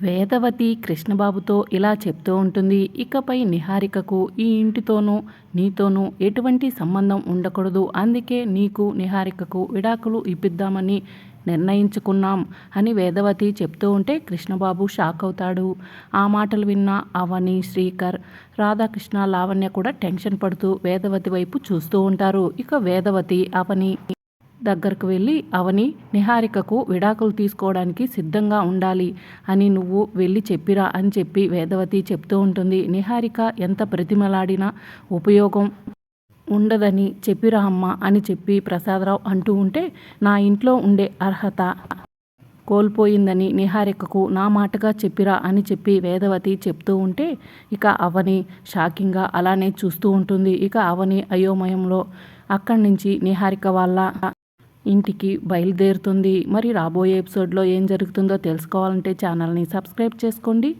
వేదవతి కృష్ణబాబుతో ఇలా చెప్తూ ఉంటుంది ఇకపై నిహారికకు ఈ ఇంటితోనూ నీతోనూ ఎటువంటి సంబంధం ఉండకూడదు. అందుకే నీకు నిహారికకు విడాకులు ఇప్పిద్దామని నిర్ణయించుకున్నాం అని వేదవతి చెప్తూ ఉంటే కృష్ణబాబు షాక్ అవుతాడు. ఆ మాటలు విన్న అవని శ్రీకర్ రాధాకృష్ణ లావణ్య కూడా టెన్షన్ పడుతూ వేదవతి వైపు చూస్తూ ఉంటారు. ఇక వేదవతి అవని దగ్గరకు వెళ్ళి అవని నిహారికకు విడాకులు తీసుకోవడానికి సిద్ధంగా ఉండాలి అని నువ్వు వెళ్ళి చెప్పిరా అని చెప్పి వేదవతి చెప్తూ ఉంటుంది. నిహారిక ఎంత ప్రతిమలాడినా ఉపయోగం ఉండదని చెప్పిరా అమ్మ అని చెప్పి ప్రసాదరావు అంటూ ఉంటే నా ఇంట్లో ఉండే అర్హత కోల్పోయిందని నిహారికకు నా మాటగా చెప్పిరా అని చెప్పి వేదవతి చెప్తూ ఉంటే ఇక అవని షాకింగ్గా అలానే చూస్తూ ఉంటుంది. ఇక అవని అయోమయంలో అక్కడి నుంచి నిహారిక వాళ్ళ ఇంటికి బయలుదేరుతుంది. మరి రాబోయే ఎపిసోడ్లో ఏం జరుగుతుందో తెలుసుకోవాలంటే ఛానల్ని సబ్స్క్రైబ్ చేసుకోండి.